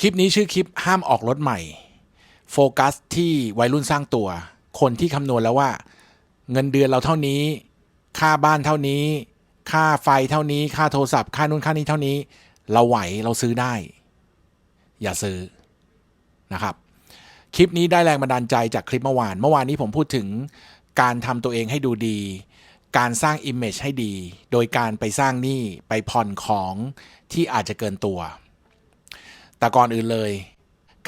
คลิปนี้ชื่อคลิปห้ามออกรถใหม่ โฟกัสที่วัยรุ่นสร้างตัว คนที่คำนวณแล้วว่า เงินเดือนเราเท่านี้ ค่าบ้านเท่านี้ ค่าไฟเท่านี้ ค่าโทรศัพท์ ค่านู่นค่านี้เท่านี้ เราไหวเราซื้อได้ อย่าซื้อนะครับ คลิปนี้ได้แรงบันดาลใจจากคลิปเมื่อวาน เมื่อวานนี้ผมพูดถึงการทำตัวเองให้ดูดี การสร้าง Image ให้ดี โดยการไปสร้างหนี้ไปผ่อนของที่อาจจะเกินตัว แต่ก่อนอื่นเลย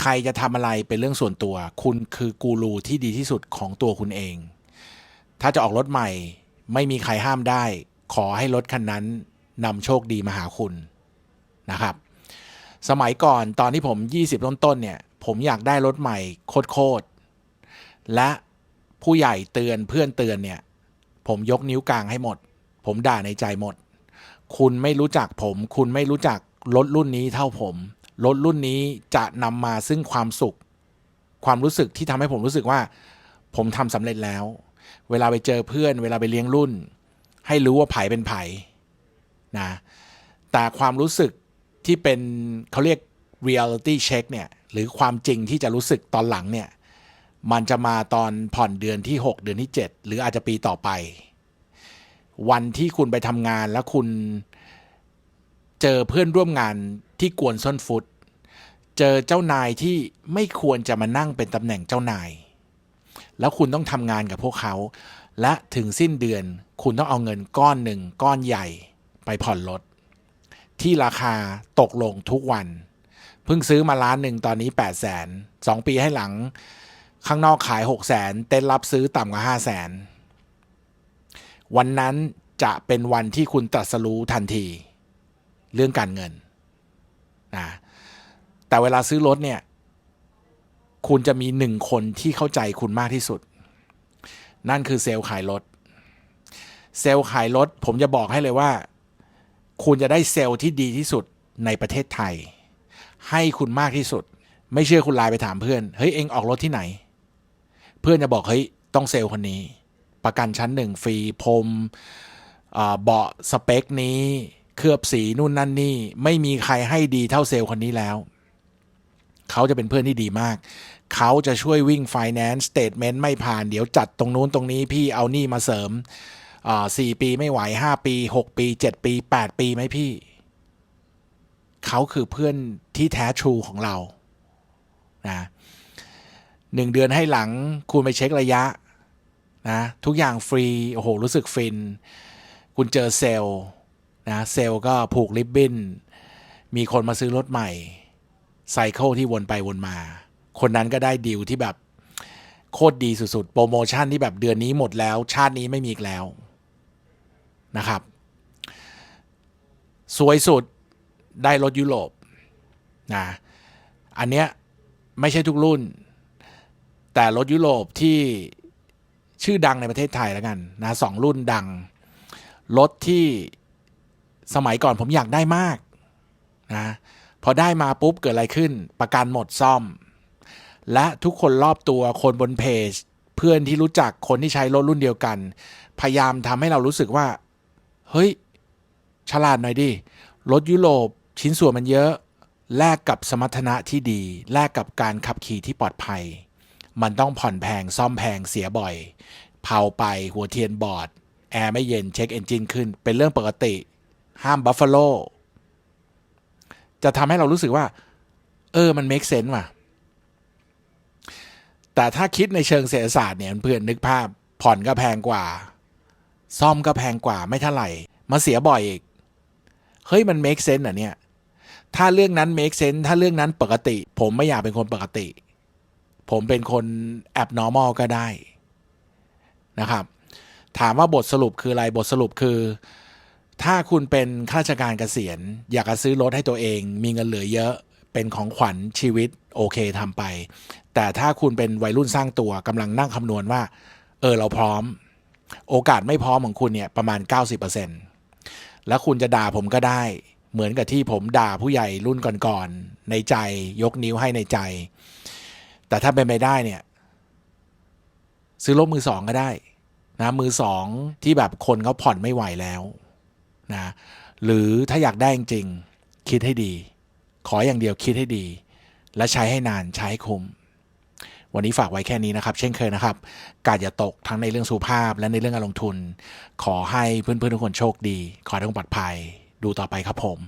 ใครจะทำอะไรเป็นเรื่องส่วนตัว คุณคือกูรูที่ดีที่สุดของตัวคุณเอง ถ้าจะออกรถใหม่ ไม่มีใครห้ามได้ ขอให้รถคันนั้นนำโชคดีมาหาคุณนะครับ สมัยก่อนตอนที่ผม 20 ต้นต้นๆเนี่ย ผมอยากได้รถใหม่โคตรๆและผู้ใหญ่เตือนเพื่อนเตือนเนี่ย ผมยกนิ้วกลางให้หมด ผมด่าในใจหมด คุณไม่รู้จักผม คุณไม่รู้จักรถรุ่นนี้เท่าผม รถรุ่นนี้จะนำมาซึ่งความสุข ความรู้สึกที่ทำให้ผมรู้สึกว่า ผมทำสำเร็จแล้ว เวลาไปเจอเพื่อน เวลาไปเลี้ยงรุ่น ให้รู้ว่าไผ่เป็นไผ่นะแต่ความรู้สึกที่เป็นเขาเรียก reality check เนี่ยหรือความจริงที่จะรู้สึกตอนหลังเนี่ยมันจะมาตอนผ่อนเดือนที่ 6 เดือนที่ 7 หรืออาจจะปีต่อไป วันที่คุณไปทำงานแล้วคุณ เจอเพื่อนร่วมงานที่กวนส้นฟุต เจอเจ้านายที่ไม่ควรจะมานั่งเป็นตำแหน่งเจ้านาย แล้วคุณต้องทำงานกับพวกเขา และถึงสิ้นเดือนคุณต้องเอาเงินก้อนหนึ่งก้อนใหญ่ไปผ่อนรถที่ราคาตกลงทุกวัน เพิ่งซื้อมาล้านหนึ่งตอนนี้ 8 0 0แสนสองปีให้หลัง ข้างนอกขาย 6 0แสนเต้นรับซื้อต่ำกว่า 5 0 0แสนวันนั้นจะเป็นวันที่คุณตรัสรู้ทันที เรื่องการเงินนะแต่เวลาซื้อรถเนี่ยคุณจะมีหนึ่งคนที่เข้าใจคุณมากที่สุด นั่นคือเซลล์ขายรถ เซลล์ขายรถ ผมจะบอกให้เลยว่า คุณจะได้เซลล์ที่ดีที่สุดในประเทศไทย ให้คุณมากที่สุด ไม่เชื่อคุณไลน์ไปถามเพื่อน เฮ้ย เองออกรถที่ไหน เพื่อนจะบอก เฮ้ย ต้องเซลล์คนนี้ ประกันชั้นหนึ่งฟรีพรมอ่าเบาะสเปคนี้ เคลือบสีนู่นนั่นนี่ ไม่มีใครให้ดีเท่าเซลล์คนนี้แล้ว เขาจะเป็นเพื่อนที่ดีมาก เขาจะช่วยวิ่ง Finance Statement ไม่ผ่าน เดี๋ยวจัดตรงนู้นตรงนี้พี่เอานี่มาเสริมสี่ปีไม่ไหวห้าปีหกปีเจ็ดปีแปดปีไหมพี่ เขาคือเพื่อนที่แท้ทรูของเรานะหนึ่งเดือนให้หลังคุณไปเช็คระยะนะทุกอย่างฟรี โอ้โห รู้สึกฟิน คุณเจอเซลล์ นะเซลล์ก็ผูกริบบิ้น มีคนมาซื้อรถใหม่ไซเคิลที่วนไปวนมา คนนั้นก็ได้ดีลที่แบบโคตรดีสุดๆ โปรโมชั่นที่แบบเดือนนี้หมดแล้ว ชาตินี้ไม่มีอีกแล้วนะครับ สวยสุดได้รถยุโรปนะอันเนี้ยไม่ใช่ทุกรุ่น แต่รถยุโรปที่ชื่อดังในประเทศไทยแล้วกันนะสองรุ่นดัง รถที่ สมัยก่อนผมอยากได้มากนะพอได้มาปุ๊บเกิดอะไรขึ้น ประกันหมดซ่อม และทุกคนรอบตัวคนบนเพจ เพื่อนที่รู้จักคนที่ใช้รถรุ่นเดียวกัน พยายามทำให้เรารู้สึกว่า เฮ้ย ฉลาดหน่อยดิ รถยุโรปชิ้นส่วนมันเยอะ แลกกับสมรรถนะที่ดี แลกกับการขับขี่ที่ปลอดภัย มันต้องผ่อนแพงซ่อมแพงเสียบ่อย เผาไปหัวเทียนบอด แอร์ไม่เย็นเช็คเอนจินขึ้น เป็นเรื่องปกติ ห้ามบัฟฟาโลจะทำให้เรารู้สึกว่า เออ มัน make sense ว่ะ แต่ถ้าคิดในเชิงเศรษฐศาสตร์เนี่ยเพื่อนนึกภาพผ่อนก็แพงกว่า ซ่อมก็แพงกว่าไม่เท่าไหร่ มาเสียบ่อยอีก เฮ้ยมัน make sense เหรอเนี่ย ถ้าเรื่องนั้น make sense ถ้าเรื่องนั้นปกติ ผมไม่อยากเป็นคนปกติ ผมเป็นคน abnormal ก็ได้นะครับ ถามว่าบทสรุปคืออะไร บทสรุปคือ ถ้าคุณเป็นข้าราชการเกษียณ อยากจะซื้อรถให้ตัวเอง มีเงินเหลือเยอะเป็นของขวัญชีวิตโอเคทำไป แต่ถ้าคุณเป็นวัยรุ่นสร้างตัวกำลังนั่งคำนวณว่า เออเราพร้อม โอกาสไม่พร้อมของคุณเนี่ยประมาณ 90%แล้วคุณจะด่าผมก็ได้ เหมือนกับที่ผมด่าผู้ใหญ่รุ่นก่อนๆในใจยกนิ้วให้ในใจ แต่ถ้าเป็นไปได้เนี่ยซื้อรถมือสองก็ได้นะมือสองที่แบบคนเขาผ่อนไม่ไหวแล้ว นะหรือถ้าอยากได้จริงคิดให้ดี ขออย่างเดียวคิดให้ดี และใช้ให้นานใช้ให้คุ้มวันนี้ฝากไว้แค่นี้นะครับ เช่นเคยนะครับ กาดอย่าตกทั้งในเรื่องสุภาพและในเรื่องการลงทุน ขอให้เพื่อนๆทุกคนโชคดี ขอให้ทุกคนปลอดภัย ดูต่อไปครับผม